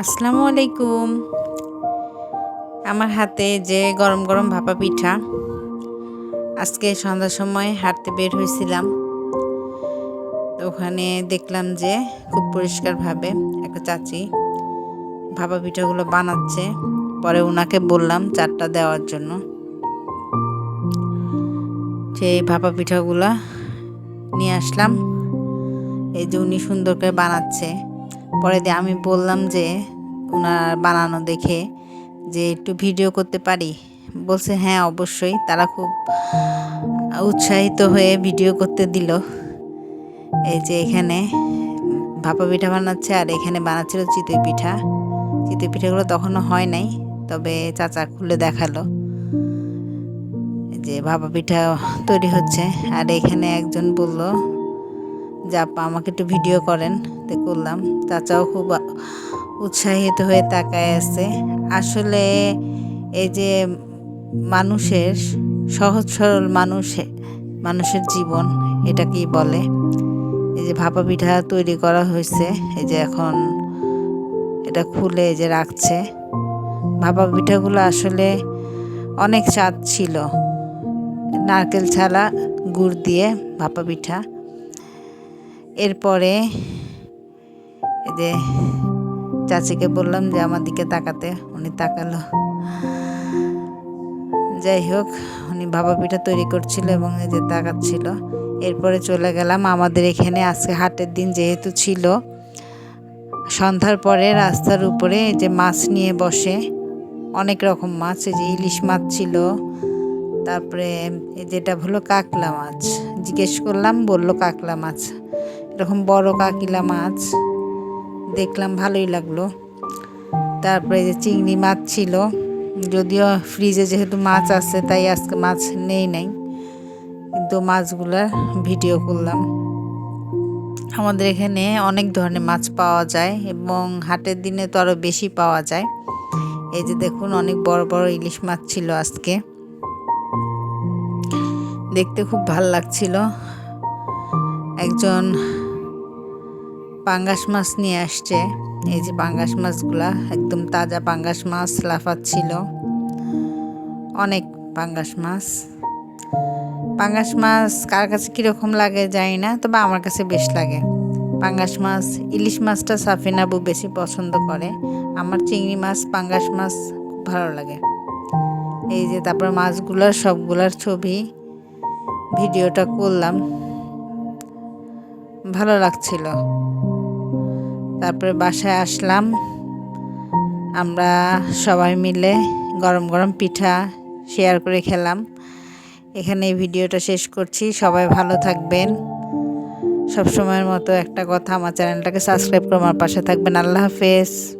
আসসালামু আলাইকুম। আমার হাতে যে গরম গরম ভাপা পিঠা। আজকে সন্ধ্যার সময় হাঁটতে বের হয়েছিলাম। তো ওখানে দেখলাম যে খুব পরিষ্কারভাবে একটা চাচি ভাপা পিঠাগুলো বানাচ্ছে। পরে ওনাকে বললাম চারটা দেওয়ার জন্য। সেই ভাপা পিঠাগুলো নিয়ে আসলাম। এই যে উনি সুন্দর করে বানাচ্ছে। পরে দিয়ে আমি বললাম যে ওনার বানানো দেখে যে একটু ভিডিও করতে পারি। বলছে হ্যাঁ অবশ্যই। তারা খুব উৎসাহিত হয়ে ভিডিও করতে দিল। এই যে এখানে ভাপা পিঠা বানাচ্ছে আর এখানে বানাচ্ছিল চিতই পিঠা। চিতই পিঠাগুলো তখনও হয় নাই, তবে চাচা খুলে দেখাল যে ভাপা পিঠা তৈরি হচ্ছে। আর এখানে একজন বলল যে আপা আমাকে একটু ভিডিও করেন। তো করলাম। চাচাও খুব উৎসাহিত হয়ে তাকায় আছে। আসলে এই যে মানুষের, সহজ সরল মানুষ, মানুষের জীবন, এটা কি বলে? এই যে ভাপা পিঠা তৈরি করা হয়েছে। এই যে এখন এটা খুলে এই যে রাখছে। ভাপা পিঠাগুলো আসলে অনেক স্বাদ ছিল। নারকেল ছাড়া গুড় দিয়ে ভাপা পিঠা। এরপরে এই যে চাচিকে বললাম যে আমার দিকে তাকাতে, উনি তাকালো। যাই হোক, উনি ভাবা পিঠা তৈরি করছিল এবং এই যে তাকাচ্ছিল। এরপরে চলে গেলাম আমাদের এখানে, আজকে হাটের দিন যেহেতু ছিল। সন্ধ্যার পরে রাস্তার উপরে যে মাছ নিয়ে বসে, অনেক রকম মাছ, এই যে ইলিশ মাছ ছিল। তারপরে যেটা হলো কাকলা মাছ, জিজ্ঞেস করলাম, বলল কাকলা মাছ। এরকম বড় কাকিলা মাছ, দেখলাম ভালোই লাগল। তারপরে যে চিংড়ি মাছ ছিল, যদিও ফ্রিজে যেহেতু মাছ আছে, তাই আজকে মাছ নেই নাই। কিন্তু মাছগুলার ভিডিও করলাম। আমাদের এখানে অনেক ধরনের মাছ পাওয়া যায় এবং হাটের দিনে তো আরও বেশি পাওয়া যায়। এই যে দেখুন, অনেক বড় বড় ইলিশ মাছ ছিল আজকে। দেখতে খুব ভালো লাগছিল। একজন পাঙ্গাস মাছ নিয়ে আসছে। এই যে পাঙ্গাস মাছগুলা, একদম তাজা পাঙ্গাস মাছ লাফাচ্ছিল অনেক পাঙ্গাস মাছ। পাঙ্গাস মাছ কার কাছে কীরকম লাগে জানি না, তবে আমার কাছে বেশ লাগে। পাঙ্গাস মাছ, ইলিশ মাছটা সাফিনাবু বেশি পছন্দ করে। আমার চিংড়ি মাছ, পাঙ্গাস মাছ খুব ভালো লাগে। এই যে তারপর মাছগুলোর সবগুলার ছবি ভিডিওটা করলাম। ভালো লাগছিল। তারপরে বাসায় আসলাম। আমরা সবাই মিলে গরম গরম পিঠা শেয়ার করে খেলাম। এখানে এই ভিডিওটা শেষ করছি। সবাই ভালো থাকবেন। সব সময়ের মতো একটা কথা আমার চ্যানেলটাকে সাবস্ক্রাইব করে আমার পাশে থাকবেন। আল্লাহ হাফেজ।